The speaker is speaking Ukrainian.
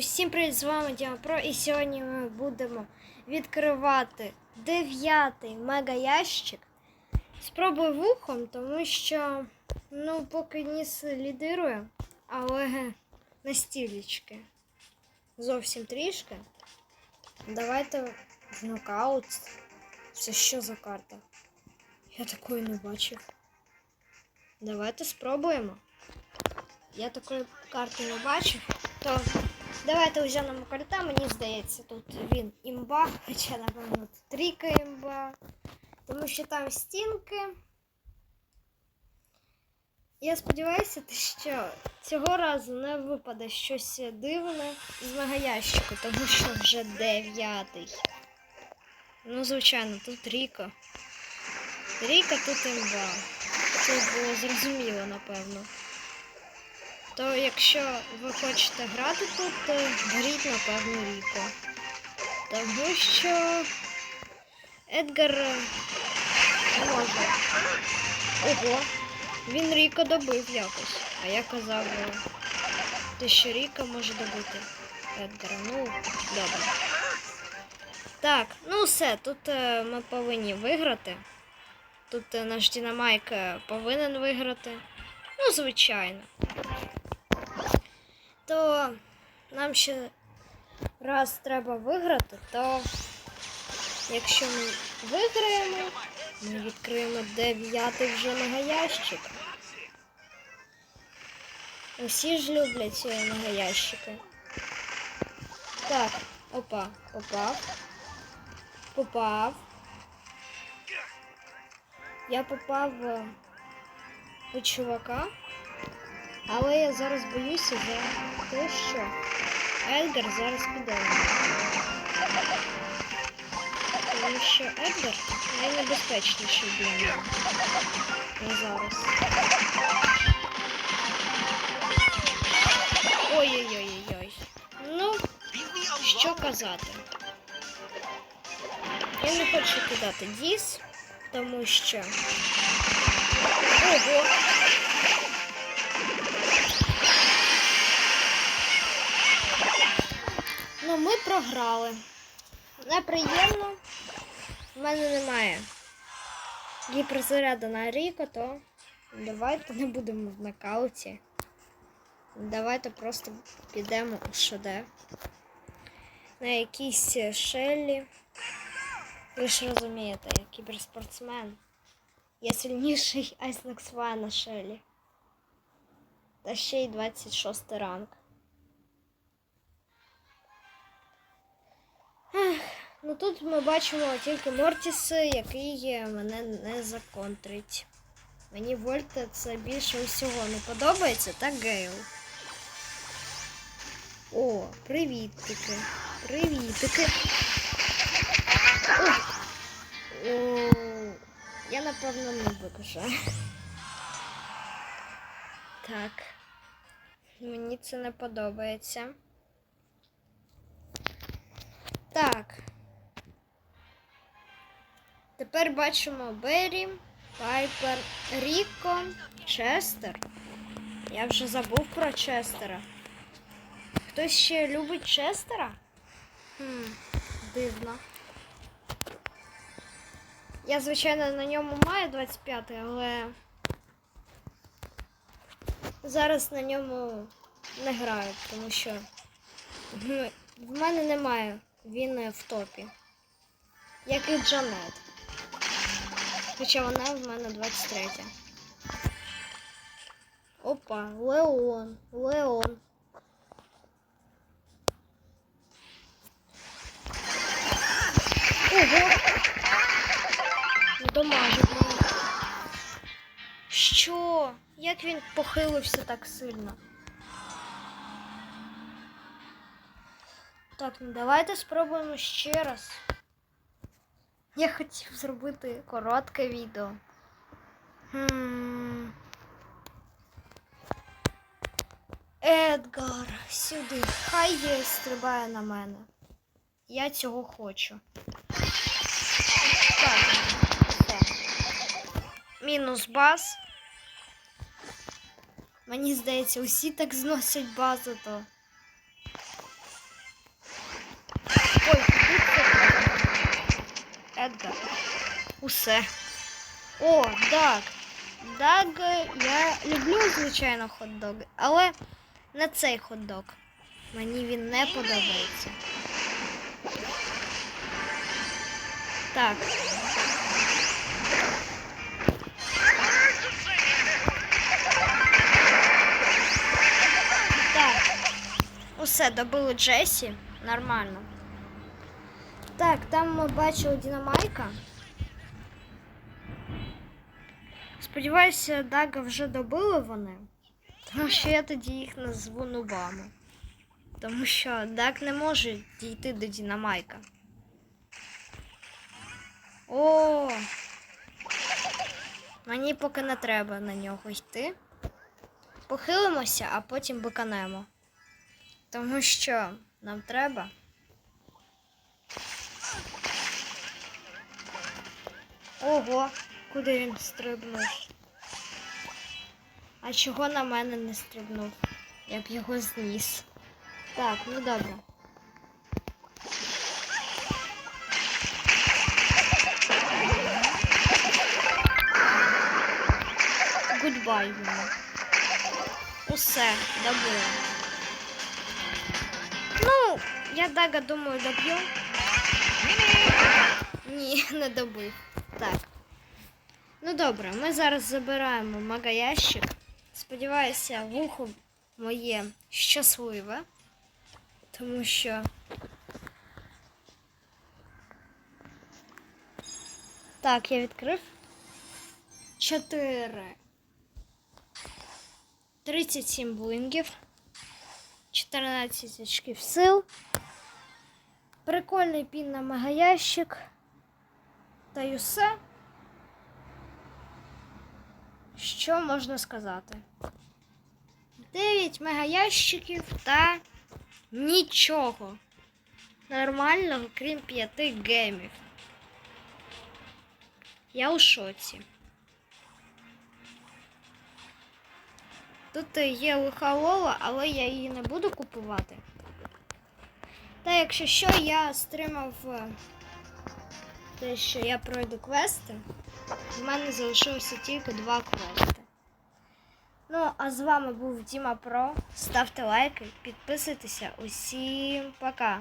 Усім привіт, з вами Діма Про і сьогодні ми будемо відкривати дев'ятий мега-ящик. Спробую вухом, тому що ну, поки ніс лідирує, але на стілечки. Зовсім трішки. Давайте в нокаут. Це що за карта? Я такої не бачив. Давайте спробуємо. Я такої карти не бачив. То давайте узянемо карта, мені здається, тут він імба, хоча, напевно, тут трійка імба. Тому що там стінки. Я сподіваюся, що цього разу не випаде щось дивне з мегаящику, тому що вже дев'ятий. Ну, звичайно, тут Ріка. Ріка тут імба. Це було зрозуміло, напевно. То якщо ви хочете грати тут, то беріть, напевно, Ріко. Тому що Едгар е, може. Ого, він Ріко добив якось. А я казав, е, те, що Ріко може добити Едгара. Ну, добре. Так, ну все, тут е, ми повинні виграти. Тут наш Дінамайк повинен виграти. Ну, звичайно. То нам ще раз треба виграти, то якщо ми виграємо, ми відкриємо дев'ятий вже мегаящик. Усі ж люблять ці мегаящики. Так, опа, попав. Попав. Я попав е, до чувака. Але я зараз боюся за те, що Едгар зараз піде. Тому що Едгар найнебезпечніший для мене на зараз. Ой-ой-ой-ой. Ну, що казати? Я не хочу кидати діс, тому що. Ого! Програли. Неприємно. В мене немає гіперзаряду на Ріко, то давайте не будемо в нокауті. Давайте просто підемо у ШД. На якійсь шеллі. Ви ж розумієте, я кіберспортсмен. Я сильніший Айснекс на шелі. Та ще й 26 ранг. Ну тут ми бачимо тільки Мортіс, який мене не законтрить. Мені Вольта це більше усього не подобається, так Гейл. О, привітики. Привітики. О, я напевно не викажу. Так. Мені це не подобається. Так. Тепер бачимо Беррі, Пайпер, Ріко, Честер. Я вже забув про Честера. Хтось ще любить Честера? Хм, дивно. Я, звичайно, на ньому маю 25, але зараз на ньому не граю, тому що ну, в мене немає. Він е, в топі. Як і Джанет. Хоча вона в мене 23. Опа, Леон. Леон. Ого! Домажить мене. Що? Як він похилився так сильно? Так, ну давайте спробуємо ще раз. Я хотів зробити коротке відео. Хм. Едгар, сюди. Хай є стрибає на мене. Я цього хочу. Так, все. Мінус баз. Мені здається, усі так зносять базу, то Едгар. Усе. О, Даг. Даг, я люблю, звичайно, хот-доги, але не цей хот-дог. Мені він не подобається. Так. Так. Усе, добили Джесі. Нормально. Так, там ми бачили Дінамайка. Сподіваюся, Дага вже добили вони. Тому що я тоді їх назву нубами. Тому що Даг не може дійти до Дінамайка. О! Мені поки не треба на нього йти. Похилимося, а потім биканемо. Тому що нам треба. Ого, куди він стрибнув? А чого на мене не стрибнув? Я б його зніс. Так, ну добре. Гудбай йому. Усе, добили. Ну, я Дага думаю, доб'ю. Ні, не добив. Так. Ну добре, ми зараз забираємо магаящик. Сподіваюся, вухо моє щасливе. Тому що. Так, я відкрив. Чотири. 37 блингів. 14 очків сил. Прикольний пін на магаящик. Та й усе. Що можна сказати? 9 мегаящиків та нічого. Нормального, крім 5 гемів. Я у шоці. Тут є лиха Лола, але я її не буду купувати. Та якщо що, я стримав е, те, що я пройду квести. В мене залишилося тільки два квести. Ну, а з вами був Діма Про. Ставте лайки, підписуйтеся. Усім пока!